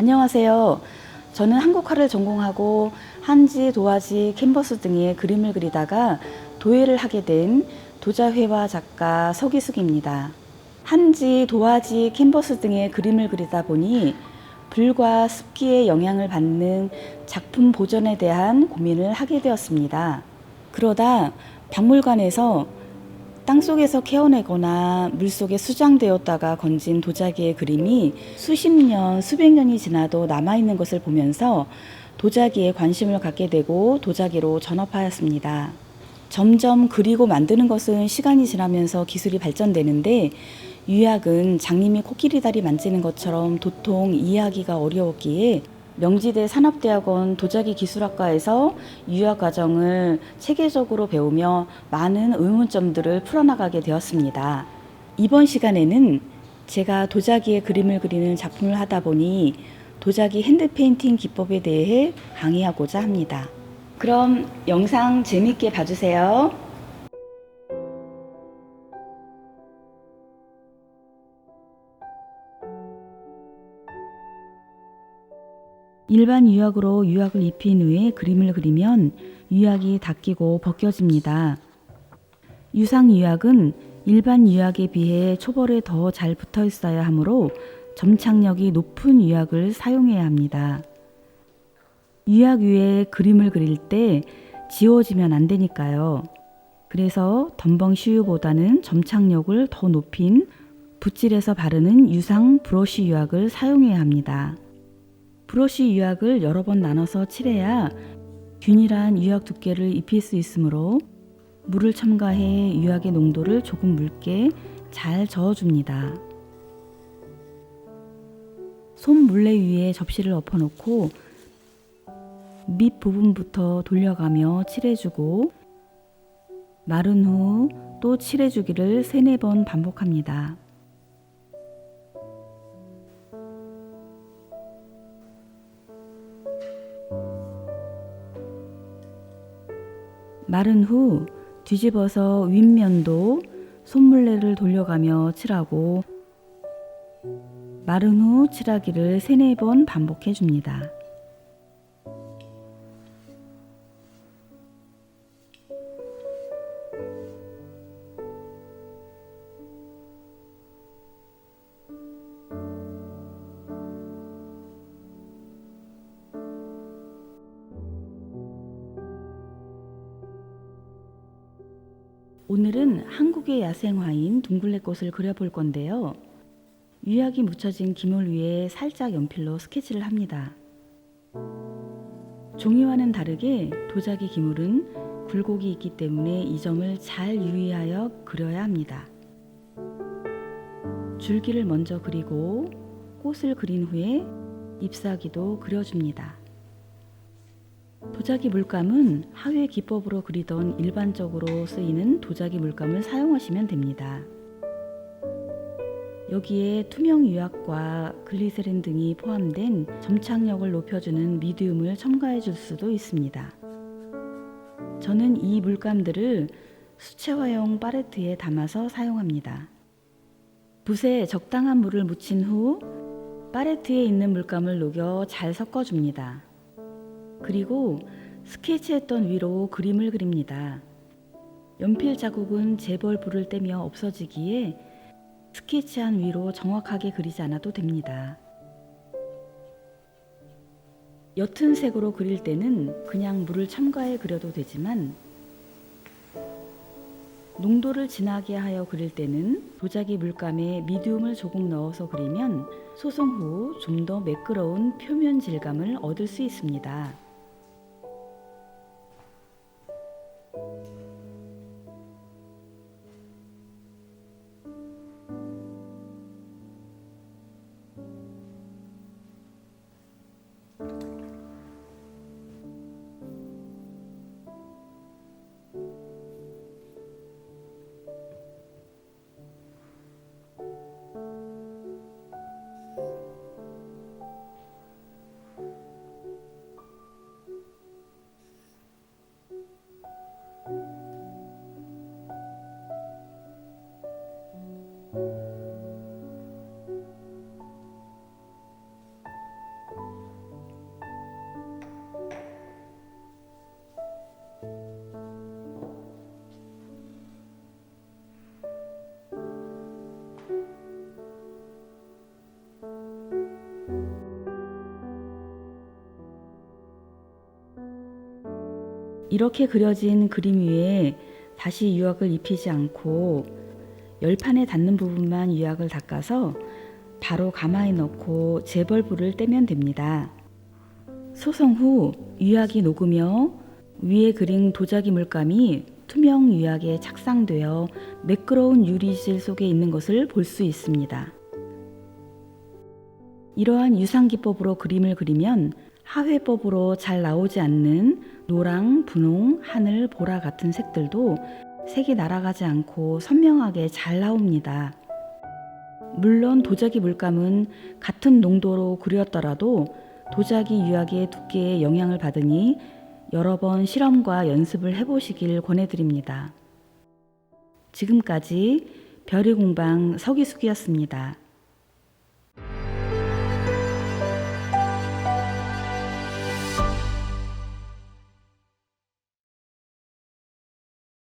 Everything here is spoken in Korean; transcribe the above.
안녕하세요. 저는 한국화를 전공하고 한지, 도화지, 캔버스 등의 그림을 그리다가 도예를 하게 된 도자회화 작가 서기숙입니다. 한지, 도화지, 캔버스 등의 그림을 그리다 보니 불과 습기의 영향을 받는 작품 보존에 대한 고민을 하게 되었습니다. 그러다 박물관에서 땅속에서 캐어내거나 물속에 수장되었다가 건진 도자기의 그림이 수십 년, 수백 년이 지나도 남아있는 것을 보면서 도자기에 관심을 갖게 되고 도자기로 전업하였습니다. 점점 그리고 만드는 것은 시간이 지나면서 기술이 발전되는데 유약은 장님이 코끼리 다리 만지는 것처럼 도통 이해하기가 어려웠기에 명지대 산업대학원 도자기 기술학과에서 유학 과정을 체계적으로 배우며 많은 의문점들을 풀어나가게 되었습니다. 이번 시간에는 제가 도자기의 그림을 그리는 작품을 하다 보니 도자기 핸드페인팅 기법에 대해 강의하고자 합니다. 그럼 영상 재밌게 봐주세요. 일반 유약으로 유약을 입힌 후에 그림을 그리면 유약이 닦이고 벗겨집니다. 유상 유약은 일반 유약에 비해 초벌에 더 잘 붙어 있어야 하므로 점착력이 높은 유약을 사용해야 합니다. 유약 위에 그림을 그릴 때 지워지면 안 되니까요. 그래서 덤벙 시유보다는 점착력을 더 높인 붓질에서 바르는 유상 브러쉬 유약을 사용해야 합니다. 브러쉬 유약을 여러 번 나눠서 칠해야 균일한 유약 두께를 입힐 수 있으므로 물을 첨가해 유약의 농도를 조금 묽게 잘 저어줍니다. 솜 물레 위에 접시를 엎어놓고 밑 부분부터 돌려가며 칠해주고 마른 후 또 칠해주기를 세네 번 반복합니다. 마른 후 뒤집어서 윗면도 손물레를 돌려가며 칠하고 마른 후 칠하기를 세네 번 반복해 줍니다. 오늘은 한국의 야생화인 둥글레꽃을 그려볼 건데요. 유약이 묻혀진 기물 위에 살짝 연필로 스케치를 합니다. 종이와는 다르게 도자기 기물은 굴곡이 있기 때문에 이 점을 잘 유의하여 그려야 합니다. 줄기를 먼저 그리고 꽃을 그린 후에 잎사귀도 그려줍니다. 도자기 물감은 하회 기법으로 그리던 일반적으로 쓰이는 도자기 물감을 사용하시면 됩니다. 여기에 투명 유약과 글리세린 등이 포함된 점착력을 높여주는 미디움을 첨가해 줄 수도 있습니다. 저는 이 물감들을 수채화용 파레트에 담아서 사용합니다. 붓에 적당한 물을 묻힌 후 파레트에 있는 물감을 녹여 잘 섞어줍니다. 그리고 스케치했던 위로 그림을 그립니다. 연필 자국은 재벌 불을 떼며 없어지기에 스케치한 위로 정확하게 그리지 않아도 됩니다. 옅은 색으로 그릴 때는 그냥 물을 첨가해 그려도 되지만 농도를 진하게 하여 그릴 때는 도자기 물감에 미디움을 조금 넣어서 그리면 소송 후좀 더 매끄러운 표면 질감을 얻을 수 있습니다. 이렇게 그려진 그림 위에 다시 유약을 입히지 않고 열판에 닿는 부분만 유약을 닦아서 바로 가마에 넣고 재벌불을 떼면 됩니다. 소성 후 유약이 녹으며 위에 그린 도자기 물감이 투명 유약에 착상되어 매끄러운 유리질 속에 있는 것을 볼 수 있습니다. 이러한 유상 기법으로 그림을 그리면 하회법으로 잘 나오지 않는 노랑, 분홍, 하늘, 보라 같은 색들도 색이 날아가지 않고 선명하게 잘 나옵니다. 물론 도자기 물감은 같은 농도로 그렸더라도 도자기 유약의 두께에 영향을 받으니 여러 번 실험과 연습을 해보시길 권해드립니다. 지금까지 별의 공방 서기숙이었습니다.